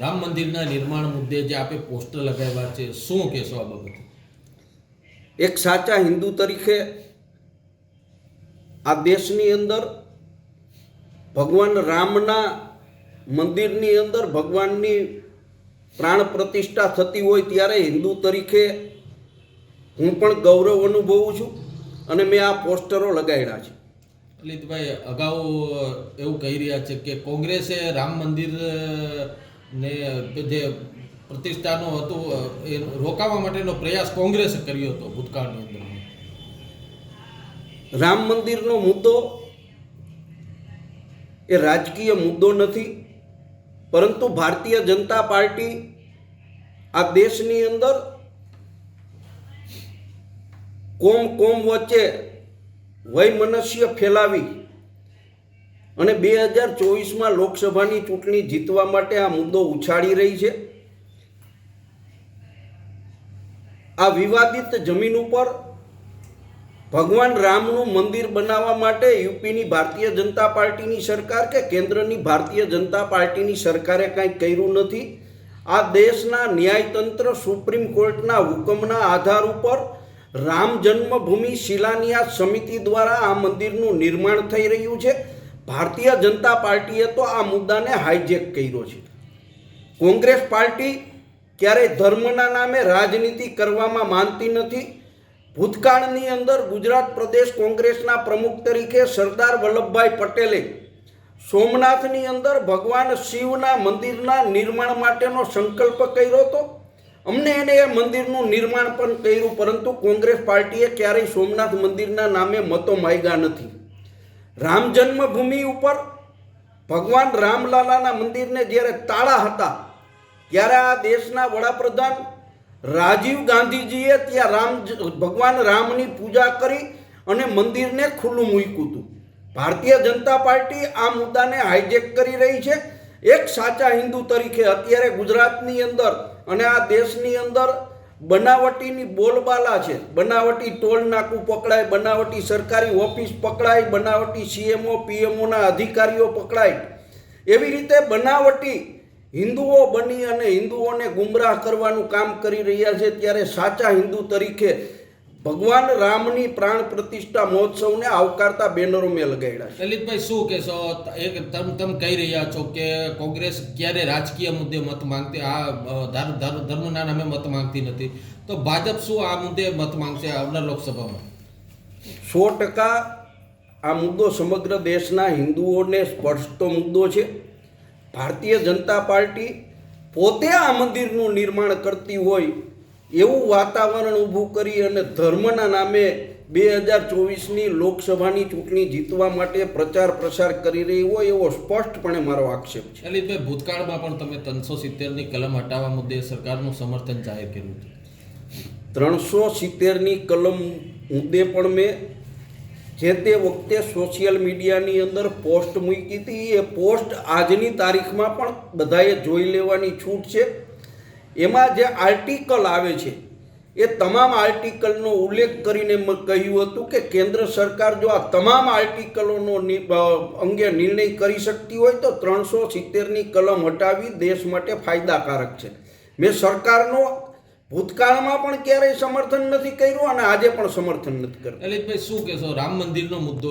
રામ મંદિરના નિર્માણ મુદ્દે જે આપે પોસ્ટર લગાવ્યા છે શું કહેશો આ બાબતે? એક સાચા હિન્દુ તરીકે આ દેશની અંદર ભગવાન રામના મંદિરની અંદર ભગવાનની પ્રાણ પ્રતિષ્ઠા થતી હોય ત્યારે હિન્દુ તરીકે હું પણ ગૌરવ અનુભવું છું અને મેં આ પોસ્ટરો લગાવ્યા છે. લલિતભાઈ અગાઉ એવું કહી રહ્યા છે કે કોંગ્રેસે રામ મંદિર ને જે પ્રતિષ્ઠાનો હતું, એ રોકાવા માટેનો પ્રયાસ કોંગ્રેસે કર્યો હતો ભૂતકાળની અંદર. રામ મંદિરનો મુદ્દો એ રાજકીય મુદ્દો નથી, પરંતુ ભારતીય જનતા પાર્ટી આ દેશની અંદર કોમ કોમ વચ્ચે વૈમનસ્ય ફેલાવી અને બે હજાર ચોવીસમાં લોકસભાની ચૂંટણી જીતવા માટે આ મુદ્દો ઉછાળી રહી છે. આ વિવાદિત જમીન ઉપર ભગવાન રામનું મંદિર બનાવવા માટે યુપીની ભારતીય જનતા પાર્ટીની સરકાર કે કેન્દ્રની ભારતીય જનતા પાર્ટીની સરકારે કાંઈ કર્યું નથી? આ દેશના ન્યાયતંત્ર સુપ્રીમ કોર્ટના હુકમના આધાર ઉપર રામ જન્મભૂમિ શિલાન્યાસ સમિતિ દ્વારા આ મંદિરનું નિર્માણ થઈ રહ્યું છે. ભારતીય જનતા પાર્ટીએ તો આ મુદ્દાને હાઈજેક કર્યો છે. કોંગ્રેસ પાર્ટી ક્યારેય ધર્મના નામે રાજનીતિ કરવામાં માનતી નથી. ભૂતકાળની અંદર ગુજરાત પ્રદેશ કોંગ્રેસના પ્રમુખ તરીકે સરદાર વલ્લભભાઈ પટેલે સોમનાથની અંદર ભગવાન શિવના મંદિરના નિર્માણ માટેનો સંકલ્પ કર્યો હતો. અમને એને એ મંદિરનું નિર્માણ પણ કર્યું, પરંતુ કોંગ્રેસ પાર્ટીએ ક્યારેય સોમનાથ મંદિરના નામે મતો માગ્યા નથી. રામ જન્મભૂમિ ઉપર ભગવાન રામલાલાના મંદિરને જ્યારે તાળા હતા, ત્યારે આ દેશના વડાપ્રધાન રાજીવ ગાંધીજીએ ત્યાં રામ ભગવાન રામની પૂજા કરી અને મંદિરને ખુલ્લું મૂક્યું હતું. ભારતીય જનતા પાર્ટી આ મુદ્દાને હાઈજેક કરી રહી છે. એક સાચા હિન્દુ તરીકે અત્યારે ગુજરાતની અંદર અને આ દેશની અંદર બનાવટીની બોલબાલા છે. બનાવટી ટોલ નાકું પકડાય, બનાવટી સરકારી ઓફિસ પકડાય, બનાવટી સીએમઓ પીએમઓના અધિકારીઓ પકડાય. એવી રીતે બનાવટી હિન્દુઓ બની અને હિન્દુઓને ગુમરાહ કરવાનું કામ કરી રહ્યા છે. ત્યારે સાચા હિન્દુ તરીકે ભગવાન રામની પ્રાણ પ્રતિષ્ઠા મહોત્સવને આવકારતા બેનરો મેં લગાડ્યા છે. લલિતભાઈ શું કહેશો? એક તમે તમે કહી રહ્યા છો કે કોંગ્રેસ ક્યારે રાજકીય મુદ્દે મત માંગતી આ અ, ધર્મ ધર્મ- ધર્મના નામે મત માંગતી નથી. તો ભાજપ શું આ મુદ્દે મત માંગશે આવનાર લોકસભામાં? સો ટકા આ મુદ્દો સમગ્ર દેશના હિન્દુઓને સ્પર્શતો મુદ્દો છે. ભારતીય જનતા પાર્ટી પોતે આ મંદિરનું નિર્માણ કરતી હોય એવું વાતાવરણ ઊભું કરી અને ધર્મના નામે બે હજાર ચોવીસની લોકસભાની ચૂંટણી જીતવા માટે પ્રચાર પ્રસાર કરી રહી હોય એવો સ્પષ્ટપણે મારો આક્ષેપ છે. અલીભાઈ ભૂતકાળમાં પણ તમે ત્રણસો સિત્તેરની કલમ હટાવવા મુદ્દે સરકારનું સમર્થન જાહેર કર્યું હતું. ત્રણસો સિત્તેરની કલમ મુદ્દે પણ મેં જે તે વખતે સોશિયલ મીડિયાની અંદર પોસ્ટ મૂકી હતી એ પોસ્ટ આજની તારીખમાં પણ બધાએ જોઈ લેવાની છૂટ છે. એમાં જે આર્ટિકલ આવે છે, એ તમામ આર્ટિકલનો ઉલ્લેખ કરીને મેં કહ્યું હતું કે કેન્દ્ર સરકાર જો આ તમામ આર્ટિકલોનો અંગે નિર્ણય કરી શકતી હોય તો ત્રણસો સિત્તેરની કલમ હટાવી દેશ માટે ફાયદાકારક છે. મેં સરકારનો ભૂતકાળમાં પણ ક્યારેય સમર્થન નથી કર્યું અને આજે પણ સમર્થન નથી કર્યું. એટલે શું કહેશો? રામ મંદિરનો મુદ્દો